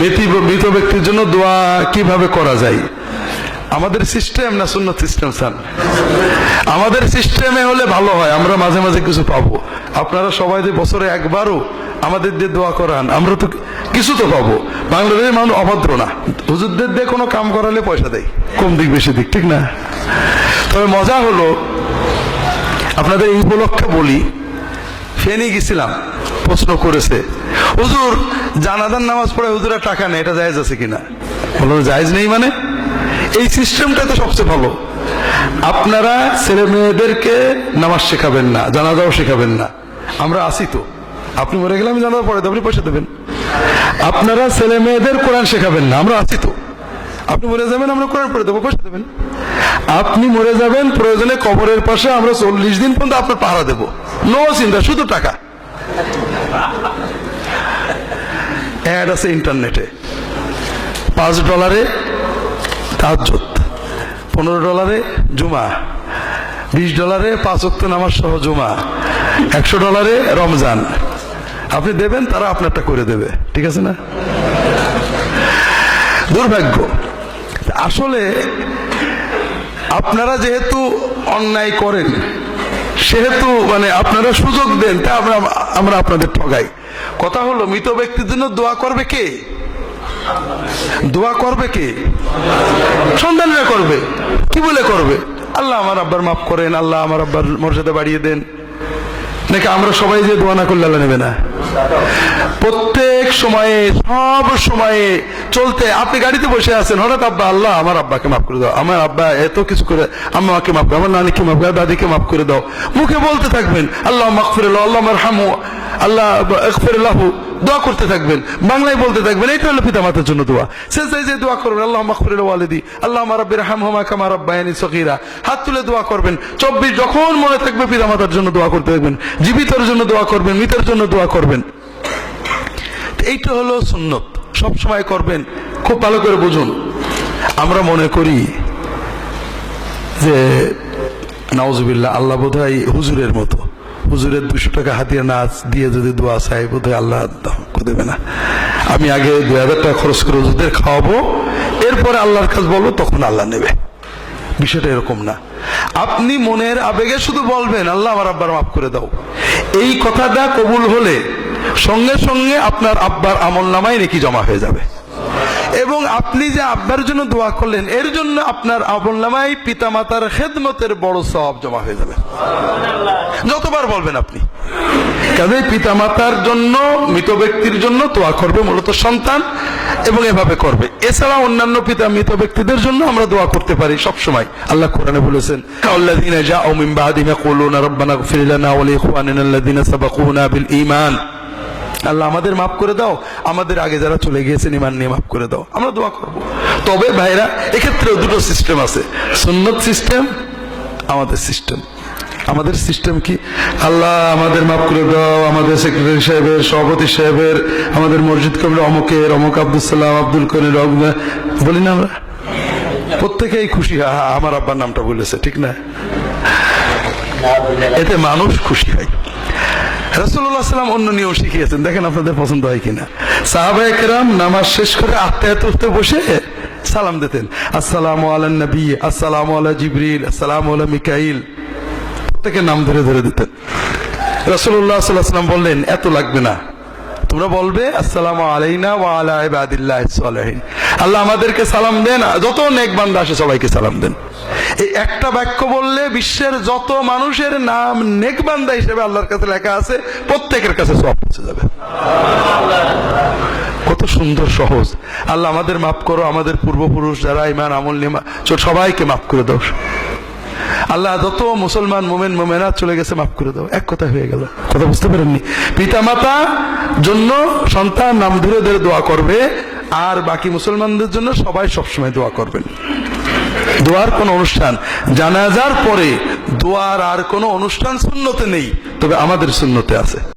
মৃত ব্যক্তির জন্য দোয়া কীভাবে করা যায়? আমাদের সিস্টেম না শূন্য সিস্টেম স্যার? আমাদের সিস্টেমে হলে ভালো হয়, আমরা মাঝে মাঝে কিছু পাবো। আপনারা সবাই যে বছরে একবারও আমাদের দিয়ে দোয়া করান, আমরা তো কিছু তো পাবো। বাংলাদেশের মানুষ অভদ্র না। হুজুরদের দিয়ে কোনো কাম করালে পয়সা দেয়, কম দিক, বেশি দিক, ঠিক না? তবে মজা হলো, আপনাদের এই উপলক্ষে বলি ফেনি গেছিলাম, প্রশ্ন করেছে। হুজুর জানাজান নামাজ পড়ে হুজুরা টাকা নেই, এটা জায়েজ আছে কিনা? বলল, জায়েজ নেই মানে? এই সিস্টেমটা তো সবচেয়ে ভালো। আপনারা ছেলে মেয়েদেরকে নামাজ শেখাবেন না, জানাজাও শেখাবেন না। আমরা আসি তো। আপনি মরে গেলে আমি জানাজা পড়ে আপনি পয়সা দেবেন। আপনারা ছেলে মেয়েদের কোরআন শেখাবেন না, আমরা আছি তো। আপনি মরে যাবেন, আমরা কোরআন পড়ে দেবো, পয়সা দেবেন। আপনি মরে যাবেন, প্রয়োজনে কবরের পাশে আমরা চল্লিশ দিন পর্যন্ত আপনার পাহারা দেবো। নো চিন্তা, শুধু টাকা। অ্যাড আছে ইন্টারনেটে পাঁচ ডলারে তাজ্জত পনেরো ডলারে জুমা, বিশ ডলারে পাঁচ নামাজ সহ জুমা, একশো ডলারে রমজান। আপনি দেবেন, তারা আপনারটা করে দেবে। ঠিক আছে না? দুর্ভাগ্য। আসলে আপনারা যেহেতু অন্যায় করেন, সেহেতু মানে আপনারা সুযোগ দেন, তা আমরা আমরা আপনাদের ঠগাই। কথা হলো, মৃত ব্যক্তির জন্য দোয়া করবে কে? দোয়া করবে কে? সন্তানরা করবে। কি বলে করবে? আল্লাহ আমার আব্বার মাফ করেন, আল্লাহ আমার আব্বার মর্যাদা বাড়িয়ে দেন। নাকি আমরা সবাই যে দোয়া না করলে আল্লাহ নেবে না। প্রত্যেক সময়ে, সব সময়ে চলতে। আপনি গাড়িতে বসে আছেন, হঠাৎ আব্বা, আল্লাহ, আমার আব্বাকে মাফ করে দাও। আমার আব্বা এত কিছু করে আমাকে মাফ করে, আমার নানিকে মাফ করে, দাদিকে মাফ করে দাও। মুখে বলতে থাকবেন, আল্লাহ মাকফির আল্লাহ আমার হামু আল্লাহ লাহু দোয়া করতে থাকবেন। বাংলায় বলতে থাকবেন এটা হলো জন্য দোয়া। যে দোয়া করবেন, আল্লাহ মাকফির ওয়ালিদি, আল্লাহ হাত তুলে দোয়া করবেন, চব্বিশ, যখন মনে থাকবে পিতা মাতার জন্য দোয়া করতে থাকবেন, জীবিতর জন্য দোয়া করবেন, মৃতের জন্য দোয়া করবেন। এইটা হলো সুন্নত। সব সময় করবেন, খুব ভালো করে বুঝুন। আমরা মনে করি যে নওয়াজবিল্লাহ আল্লাহ বোধ হুজুরের মতো। হুজুরের দুশো টাকা হাতিয়ে নাচ দিয়ে যদি দোয়া চাই বোধ আল্লাহ দেবে না। আমি আগে দুই হাজার টাকা খরচ করে হুজুরদের খাওয়াবো, এরপরে আল্লাহর কাছে বলব, তখন আল্লাহ নেবে। বিষয়টা এরকম না। আপনি মনের আবেগে শুধু বলবেন, আল্লাহ আমার আব্বার মাফ করে দাও। এই কথাটা কবুল হলে সঙ্গে সঙ্গে আপনার আব্বার আমল নামায় নাকি জমা হয়ে যাবে। এবং আপনি যে আব্বার জন্য দোয়া করলেন, এর জন্য আপনার আমল নামায় পিতা মাতার খেদমতের বড় সব জমা হয়ে যাবে। যতবার বলবেন আপনি। কাজে পিতা মাতার জন্য, মৃত ব্যক্তির জন্য দোয়া করবে মূলত সন্তান, এবং এভাবে করবে। এছাড়া অন্যান্য পিতা মৃত ব্যক্তিদের জন্য আমরা দোয়া করতে পারি সব সময় আল্লাহ কোরআনে বলেছেন, আল্লাযীনা জাউ মিন বাদিহি ইয়াকুলুনা রাব্বানা ইগফির লানা ওয়া লিইখওয়ানিনা আল্লাযীনা সাবাকুনা বিল ঈমান। আল্লাহ আমাদের মাফ করে দাও। আমাদের আগে যারা চলে গিয়েছেন ইমান নিয়ে মাফ করে দাও। আমরা দোয়া করব। তবে ভাইরা, এক্ষেত্রেও দুটো সিস্টেম আছে। সুন্নত সিস্টেম আমাদের সিস্টেম আমাদের সিস্টেম কি? আল্লাহ আমাদের মাফ করে দাও। আমাদের সেক্রেটারি সাহেবের, সভাপতি সাহেবের, আমাদের মসজিদ কমিটি অমুকের, অমুক আব্দুল সালাম, আব্দুল কনির বলি না আমরা? প্রত্যেকেই খুশি। আমার আব্বার নামটা বলেছে, ঠিক না? এতে মানুষ খুশি হয়। রসুল্লাহ সাল্লাম অন্য নিয়ম শিখিয়েছেন। দেখেন আপনাদের পছন্দ হয় কিনা। সাহাবায়ে কেরাম নামাজ শেষ করে আত্মায়াত উঠতে বসে সালাম দিতেন। আসসালামু আলা নবী, আসসালামু আলা জিবরিল, আসসালামু আলা মিকাইল। প্রত্যেকের নাম ধরে ধরে দিতেন। রসুল্লাহ সাল্লাহ সাল্লাম বললেন, এত লাগবে না। তোমরা বলবে, আসসালামু আলাইনা ওয়া আলা ইবাদিল্লাহ সালিহিন। আল্লাহ আমাদেরকে সালাম দেন যত নেক বান্দা আসে সবাইকে সালাম দেন। এই একটা বাক্য বললে বিশ্বের যত মানুষের নাম নেকবান্দা হিসেবে আল্লাহর কাছে লেখা আছে, প্রত্যেকের কাছে সব পৌঁছে যাবে। কত সুন্দর, সহজ। আল্লাহ আমাদের মাফ করো, আমাদের পূর্বপুরুষ যারা ইমান আমল, নিমা সবাইকে মাফ করে দাও। আল্লাহ যত মুসলমান, মোমেন মোমেনা চলে গেছে, মাফ করে দাও। এক কথা হয়ে গেল। কথা বুঝতে পারেননি? পিতা মাতা জন্য সন্তান নাম ধরে ধরে দোয়া করবে, আর বাকি মুসলমানদের জন্য সবাই সবসময় দোয়া করবেন। দোয়ার কোনো অনুষ্ঠান। জানাজার পরে দোয়ার আর কোনো অনুষ্ঠান শূন্যতে নেই, তবে আমাদের শূন্যতে আছে।